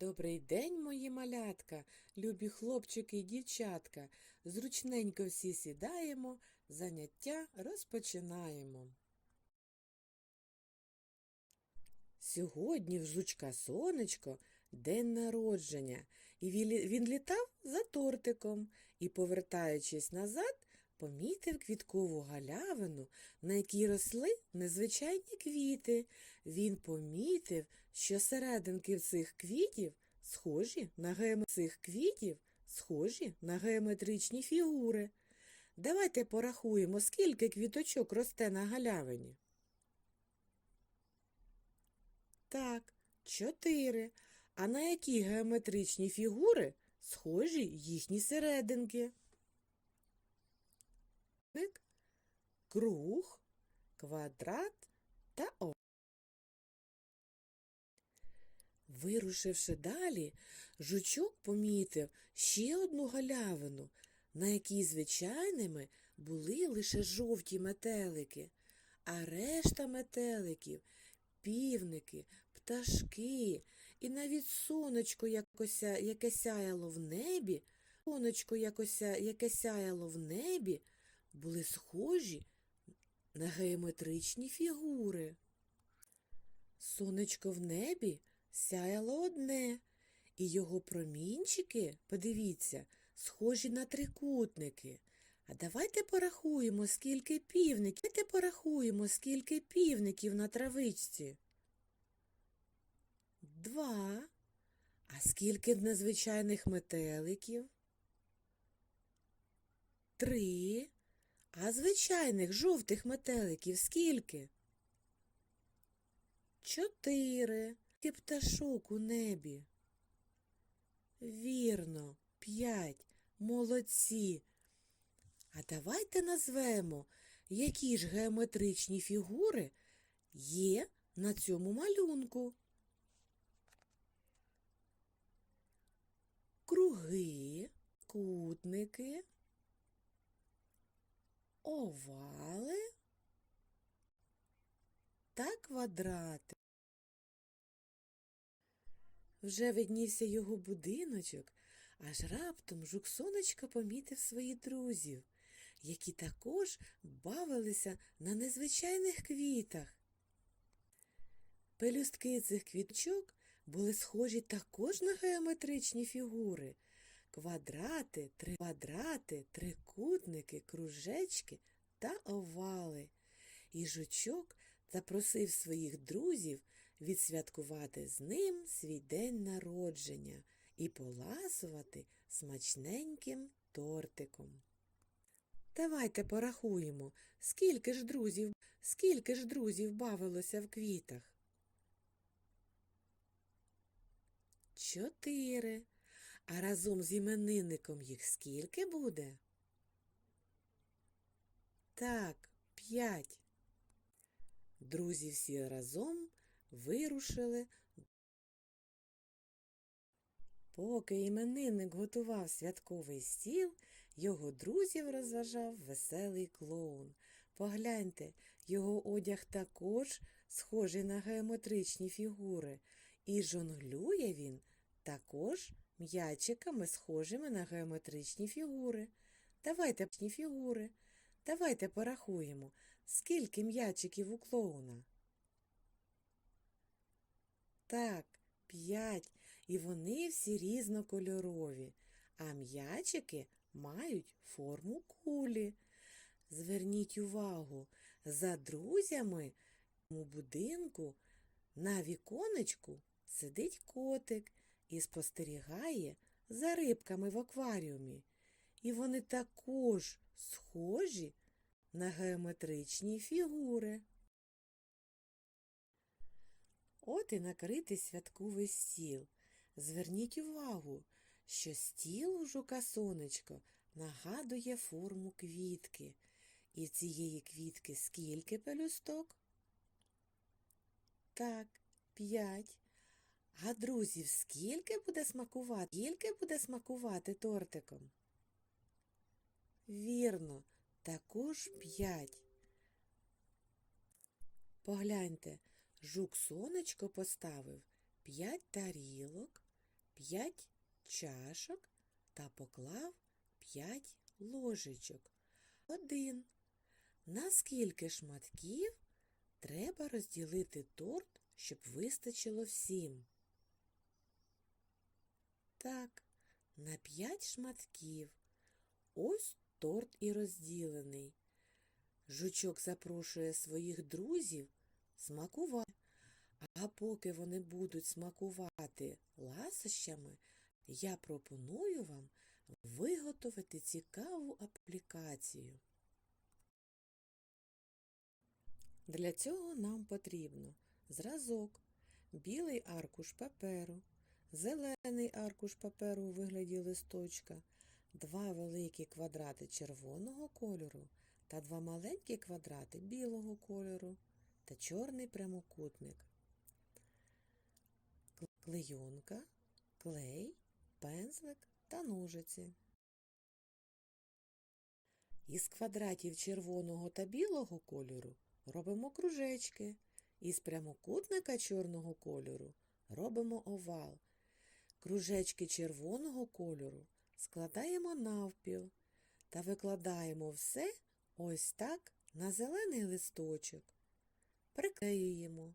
Добрий день, мої малятка, любі хлопчики і дівчатка. Зручненько всі сідаємо, заняття розпочинаємо. Сьогодні в жучка сонечко день народження, і він літав за тортиком і, повертаючись назад, помітив квіткову галявину, на якій росли незвичайні квіти. Він помітив, що серединки цих квітів схожі на геоме... цих квітів схожі на геометричні фігури. Давайте порахуємо, скільки квіточок росте на галявині. Так, чотири. А на які геометричні фігури схожі їхні серединки? Круг, квадрат та о. Вирушивши далі, жучок помітив ще одну галявину, на якій звичайними були лише жовті метелики, а решта метеликів, півники, пташки і навіть сонечко, якося, яке сяяло в небі, сонечко, якося, яке сяяло в небі, були схожі на геометричні фігури. Сонечко в небі сяяло одне, і його промінчики, подивіться, схожі на трикутники. А давайте порахуємо, скільки півників. Давайте порахуємо, скільки півників на травичці. Два. А скільки незвичайних метеликів? Три. А звичайних жовтих метеликів скільки? Чотири. Скільки пташок у небі? Вірно, п'ять. Молодці. А давайте назвемо, які ж геометричні фігури є на цьому малюнку. Круги, кутники, овали та квадрати. Вже виднівся його будиночок, аж раптом жук сонечко помітив своїх друзів, які також бавилися на незвичайних квітах. Пелюстки цих квіточок були схожі також на геометричні фігури. Квадрати, три квадрати, трикутники, кружечки та овали. І жучок запросив своїх друзів відсвяткувати з ним свій день народження і поласувати смачненьким тортиком. Давайте порахуємо, скільки ж друзів, скільки ж друзів бавилося в квітах. Чотири. А разом з іменинником їх скільки буде? Так, п'ять. Друзі всі разом вирушили. Поки іменинник готував святковий стіл, його друзів розважав веселий клоун. Погляньте, його одяг також схожий на геометричні фігури, і жонглює він також м'ячиками, схожими на геометричні фігури. Давайте фігури. Давайте порахуємо, скільки м'ячиків у клоуна. Так, п'ять, і вони всі різнокольорові, а м'ячики мають форму кулі. Зверніть увагу, за друзями у будинку на віконечку сидить котик і спостерігає за рибками в акваріумі. І вони також схожі на геометричні фігури. От і накритий святковий стіл. Зверніть увагу, що стіл у жука сонечко нагадує форму квітки. І цієї квітки скільки пелюсток? Так, п'ять. А друзів, скільки буде смакувати? Скільки буде смакувати тортиком? Вірно, також п'ять. Погляньте, жук сонечко поставив п'ять тарілок, 5 чашок та поклав 5 ложечок. Один. На скільки шматків треба розділити торт, щоб вистачило всім? Так, на 5 шматків. Ось торт і розділений. Жучок запрошує своїх друзів смакувати. А поки вони будуть смакувати ласощами, я пропоную вам виготовити цікаву аплікацію. Для цього нам потрібно зразок, білий аркуш паперу, зелений аркуш паперу у вигляді листочка, два великі квадрати червоного кольору та два маленькі квадрати білого кольору та чорний прямокутник. Клейонка, клей, пензлик та ножиці. Із квадратів червоного та білого кольору робимо кружечки. Із прямокутника чорного кольору робимо овал. Кружечки червоного кольору складаємо навпіл та викладаємо все ось так на зелений листочок. Приклеюємо.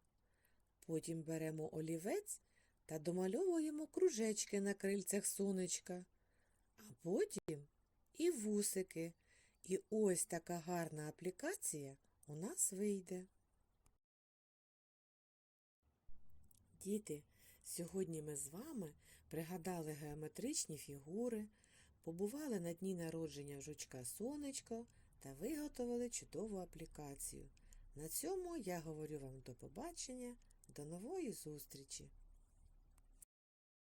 Потім беремо олівець та домальовуємо кружечки на крильцях сонечка, а потім і вусики. І ось така гарна аплікація у нас вийде. Діти, сьогодні ми з вами пригадали геометричні фігури, побували на дні народження жучка сонечко та виготовили чудову аплікацію. На цьому я говорю вам до побачення, до нової зустрічі!